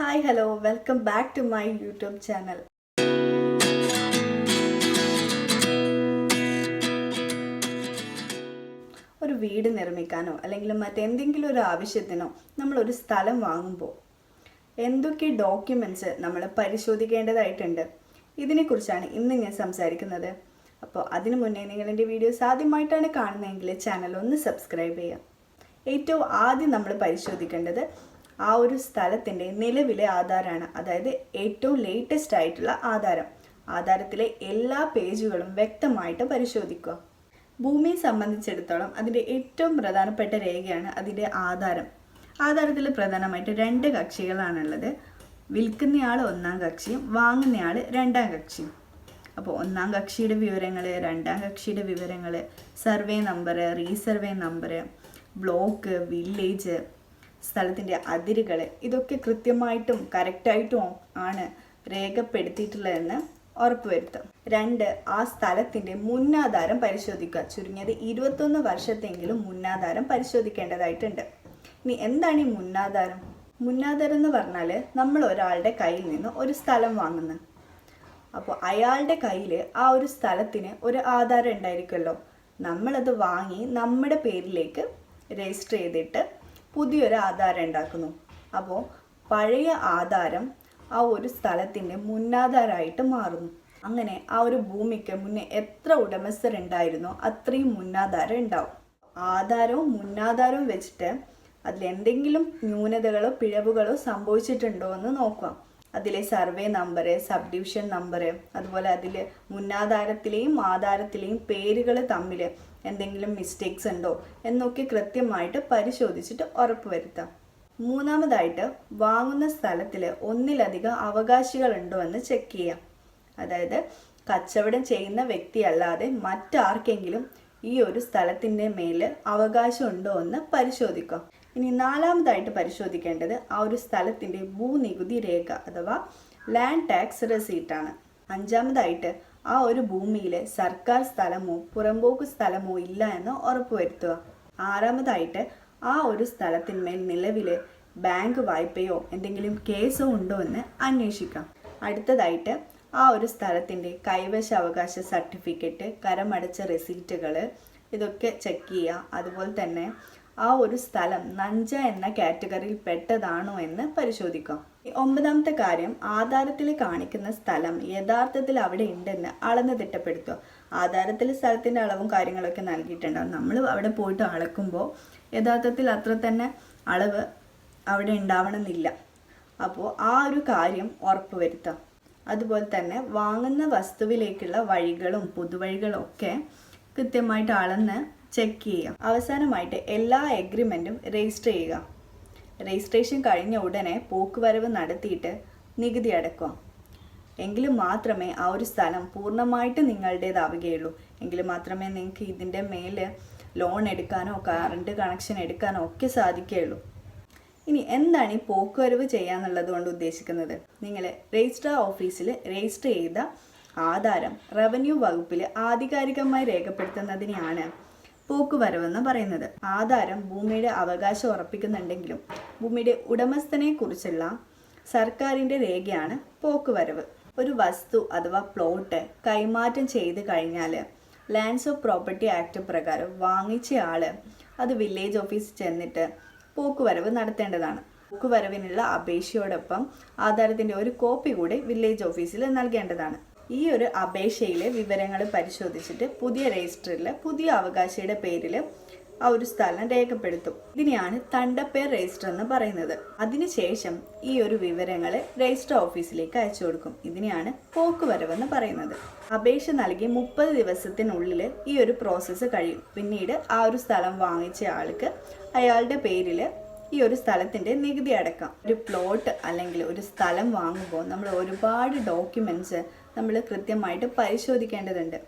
Hi hello welcome back to my YouTube channel ഒരു വീട് നിർമ്മിക്കാനോ അല്ലെങ്കിൽ മറ്റെന്തെങ്കിലും ഒരു ആവശ്യത്തിനോ നമ്മൾ ഒരു സ്ഥലം വാങ്ങുമ്പോൾ എന്തൊക്കെ ഡോക്യുമെന്റ്സ് നമ്മൾ പരിശോധിക്കേണ്ടതായിട്ടുണ്ട്? ഇതിനെക്കുറിച്ചാണ് ഇന്ന് ഞാൻ സംസാരിക്കുന്നത്. അപ്പോൾ അതിനു മുന്നേ നിങ്ങൾ എന്റെ വീഡിയോസ് ആദ്യമായിട്ടാണ് കാണുന്നതെങ്കിൽ ചാനൽ ഒന്ന് സബ്സ്ക്രൈബ് ചെയ്യുക. ഏറ്റവും ആദ്യം നമ്മൾ പരിശോധിക്കേണ്ടത് ആ ഒരു സ്ഥലത്തിന്റെ നിലവിലെ ആധാരമാണ് അതായത് ഏറ്റവും ലേറ്റസ്റ്റ് ആയിട്ടുള്ള ആധാരം. ആധാരത്തിലെ എല്ലാ പേജുകളും വ്യക്തമായിട്ട് പരിശോധിക്കുക. ഭൂമിയെ സംബന്ധിച്ചിടത്തോളം അതിന്റെ ഏറ്റവും പ്രധാനപ്പെട്ട രേഖയാണ് അതിന്റെ ആധാരം. ആധാരത്തിൽ പ്രധാനമായിട്ട് രണ്ട് കക്ഷികളാണുള്ളത്. വിൽക്കുന്നയാൾ ഒന്നാം കക്ഷിയും വാങ്ങുന്നയാൾ രണ്ടാം കക്ഷിയും. അപ്പോൾ ഒന്നാം കക്ഷിയുടെ വിവരങ്ങൾ രണ്ടാം കക്ഷിയുടെ വിവരങ്ങൾ survey number resurvey number block village സ്ഥലത്തിന്റെ അതിരുകൾ ഇതൊക്കെ കൃത്യമായിട്ടും കറക്റ്റായിട്ടും ആണ് രേഖപ്പെടുത്തിയിട്ടുള്ളതെന്ന് ഉറപ്പുവരുത്തും. രണ്ട് ആ സ്ഥലത്തിന്റെ മുന്നാധാരം പരിശോധിക്കുക. ചുരുങ്ങിയത് ഇരുപത്തൊന്ന് വർഷത്തെങ്കിലും മുന്നാധാരം പരിശോധിക്കേണ്ടതായിട്ടുണ്ട്. ഇനി എന്താണ് ഈ മുന്നാധാരം? മുന്നാധാരം എന്ന് പറഞ്ഞാൽ നമ്മൾ ഒരാളുടെ കയ്യിൽ നിന്ന് ഒരു സ്ഥലം വാങ്ങുന്നു. അപ്പോൾ അയാളുടെ കയ്യിൽ ആ ഒരു സ്ഥലത്തിന് ഒരു ആധാരം ഉണ്ടായിരിക്കുമല്ലോ. നമ്മളത് വാങ്ങി നമ്മുടെ പേരിലേക്ക് രജിസ്റ്റർ ചെയ്തിട്ട് പുതിയൊരു ആധാരം ഉണ്ടാക്കുന്നു. അപ്പോൾ പഴയ ആധാരം ആ ഒരു സ്ഥലത്തിന്റെ മുന്നാധാരമായിട്ട് മാറുന്നു. അങ്ങനെ ആ ഒരു ഭൂമിക്ക് മുന്നേ എത്ര ഉടമസ്ഥരുണ്ടായിരുന്നോ അത്രയും മുന്നാധാരം ഉണ്ടാവും. ആധാരവും മുന്നാധാരവും വെച്ചിട്ട് അതിൽ എന്തെങ്കിലും ന്യൂനതകളോ പിഴവുകളോ സംഭവിച്ചിട്ടുണ്ടോ എന്ന് നോക്കാം. അതിലെ survey number sub division number അതുപോലെ അതിൽ മുന്നാധാരത്തിലെയും ആധാരത്തിലെയും പേരുകൾ തമ്മിൽ എന്തെങ്കിലും മിസ്റ്റേക്സ് ഉണ്ടോ എന്നൊക്കെ കൃത്യമായിട്ട് പരിശോധിച്ചിട്ട് ഉറപ്പുവരുത്താം മൂന്നാമതായിട്ട് വാങ്ങുന്ന സ്ഥലത്തിൽ ഒന്നിലധികം അവകാശികൾ ഉണ്ടോ എന്ന് ചെക്ക് ചെയ്യാം. അതായത് കച്ചവടം ചെയ്യുന്ന വ്യക്തി അല്ലാതെ മറ്റാർക്കെങ്കിലും ഈ ഒരു സ്ഥലത്തിന്റെ മേൽ അവകാശം ഉണ്ടോ എന്ന് പരിശോധിക്കാം. ഇനി നാലാമതായിട്ട് പരിശോധിക്കേണ്ടത് ആ ഒരു സ്ഥലത്തിന്റെ ഭൂനികുതി രേഖ അഥവാ ലാൻഡ് ടാക്സ് റെസീറ്റാണ് അഞ്ചാമതായിട്ട് ആ ഒരു ഭൂമിയിലെ സർക്കാർ സ്ഥലമോ പുറമ്പോക്ക് സ്ഥലമോ ഇല്ല എന്ന് ഉറപ്പുവരുത്തുക ആറാമതായിട്ട് ആ ഒരു സ്ഥലത്തിന്മേൽ നിലവിൽ ബാങ്ക് വായ്പയോ എന്തെങ്കിലും കേസോ ഉണ്ടോ എന്ന് അന്വേഷിക്കാം. അടുത്തതായിട്ട് ആ ഒരു സ്ഥലത്തിന്റെ കൈവശ അവകാശ സർട്ടിഫിക്കറ്റ് കരമടച്ച റെസീറ്റുകൾ ഇതൊക്കെ ചെക്ക് ചെയ്യുക. അതുപോലെ തന്നെ ആ ഒരു സ്ഥലം നഞ്ച എന്ന കാറ്റഗറിയിൽ പെട്ടതാണോ എന്ന് പരിശോധിക്കാം. ഒമ്പതാമത്തെ കാര്യം ആധാരത്തിൽ കാണിക്കുന്ന സ്ഥലം യഥാർത്ഥത്തിൽ അവിടെ ഉണ്ടെന്ന് അളന്ന് തിട്ടപ്പെടുത്തുക. ആധാരത്തിൽ സ്ഥലത്തിന്റെ അളവും കാര്യങ്ങളൊക്കെ നൽകിയിട്ടുണ്ടാവും നമ്മൾ അവിടെ പോയിട്ട് അളക്കുമ്പോൾ യഥാർത്ഥത്തിൽ അത്ര തന്നെ അളവ് അവിടെ ഉണ്ടാവണമെന്നില്ല. അപ്പോൾ ആ ഒരു കാര്യം ഉറപ്പുവരുത്താം അതുപോലെ തന്നെ വാങ്ങുന്ന വസ്തുവിലേക്കുള്ള വഴികളും പൊതുവഴികളും ഒക്കെ കൃത്യമായിട്ട് അളന്ന് ചെക്ക് ചെയ്യുക. അവസാനമായിട്ട് എല്ലാ എഗ്രിമെന്റും രജിസ്റ്റർ ചെയ്യുക. രജിസ്ട്രേഷൻ കഴിഞ്ഞ ഉടനെ പോക്കുവരവ് നടത്തിയിട്ട് നികുതി അടക്കുക. എങ്കിൽ മാത്രമേ ആ ഒരു സ്ഥലം പൂർണമായിട്ട് നിങ്ങളുടേതാവുകയുള്ളൂ. എങ്കിൽ മാത്രമേ നിങ്ങൾക്ക് ഇതിന്റെ മേൽ ലോൺ എടുക്കാനോ കറണ്ട് കണക്ഷൻ എടുക്കാനോ ഒക്കെ സാധിക്കുകയുള്ളൂ. ഇനി എന്താണ് ഈ പോക്കുവരവ് ചെയ്യാന്നുള്ളത് കൊണ്ട് ഉദ്ദേശിക്കുന്നത്? നിങ്ങൾ രജിസ്ട്രാർ ഓഫീസിൽ രജിസ്റ്റർ ചെയ്ത ആധാരം റവന്യൂ വകുപ്പിൽ ആധികാരികമായി രേഖപ്പെടുത്തുന്നതിനെയാണ് പോക്കുവരവെന്ന് പറയുന്നത്. ആധാരം ഭൂമിയുടെ അവകാശം ഉറപ്പിക്കുന്നുണ്ടെങ്കിലും ഭൂമിയുടെ ഉടമസ്ഥനെ കുറിച്ചുള്ള സർക്കാരിന്റെ രേഖയാണ് പോക്കുവരവ്. ഒരു വസ്തു അഥവാ പ്ലോട്ട് കൈമാറ്റം ചെയ്ത് കഴിഞ്ഞാൽ ലാൻഡ്സ് ഓഫ് പ്രോപ്പർട്ടി ആക്ട് പ്രകാരം വാങ്ങിച്ച അത് വില്ലേജ് ഓഫീസിൽ ചെന്നിട്ട് പോക്കുവരവ് നടത്തേണ്ടതാണ്. പോക്കുവരവിനുള്ള അപേക്ഷയോടൊപ്പം ആധാരത്തിന്റെ ഒരു കോപ്പി കൂടി വില്ലേജ് ഓഫീസിൽ നൽകേണ്ടതാണ്. ഈ ഒരു അപേക്ഷയിലെ വിവരങ്ങൾ പരിശോധിച്ചിട്ട് പുതിയ രജിസ്റ്ററിൽ പുതിയ അവകാശിയുടെ പേരിൽ ആ ഒരു സ്ഥലം രേഖപ്പെടുത്തും. ഇതിനെയാണ് തണ്ടപ്പേർ രജിസ്റ്റർ എന്ന് പറയുന്നത്. അതിനുശേഷം ഈ ഒരു വിവരങ്ങൾ രജിസ്റ്റർ ഓഫീസിലേക്ക് അയച്ചു കൊടുക്കും. ഇതിനെയാണ് പോക്കുവരവെന്ന് പറയുന്നത്. അപേക്ഷ നൽകി മുപ്പത് ദിവസത്തിനുള്ളിൽ ഈ ഒരു പ്രോസസ്സ് കഴിയും. പിന്നീട് ആ ഒരു സ്ഥലം വാങ്ങിച്ച ആൾക്ക് അയാളുടെ പേരിൽ ഈ ഒരു സ്ഥലത്തിന്റെ നികുതി അടക്കാം. ഒരു പ്ലോട്ട് അല്ലെങ്കിൽ ഒരു സ്ഥലം വാങ്ങുമ്പോൾ നമ്മൾ ഒരുപാട് ഡോക്യുമെന്റ്സ് നമ്മൾ കൃത്യമായിട്ട് പരിശോധിക്കേണ്ടതുണ്ട്.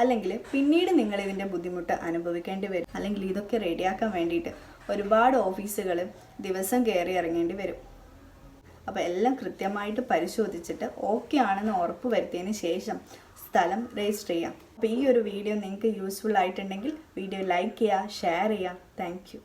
അല്ലെങ്കിൽ പിന്നീട് നിങ്ങൾ ഇതിന്റെ ബുദ്ധിമുട്ട് അനുഭവിക്കേണ്ടി വരും. അല്ലെങ്കിൽ ഇതൊക്കെ റെഡിയാക്കാൻ വേണ്ടിയിട്ട് ഒരുപാട് ഓഫീസുകൾ ദിവസം കയറി ഇറങ്ങേണ്ടി വരും. അപ്പോൾ എല്ലാം കൃത്യമായിട്ട് പരിശോധിച്ചിട്ട് ഓക്കെ ആണെന്ന് ഉറപ്പ് വരുത്തിയതിന് ശേഷം സ്ഥലം രജിസ്റ്റർ ചെയ്യാം. അപ്പോൾ ഈ ഒരു വീഡിയോ നിങ്ങൾക്ക് യൂസ്ഫുൾ ആയിട്ടുണ്ടെങ്കിൽ വീഡിയോ ലൈക്ക് ചെയ്യുക ഷെയർ ചെയ്യുക. താങ്ക്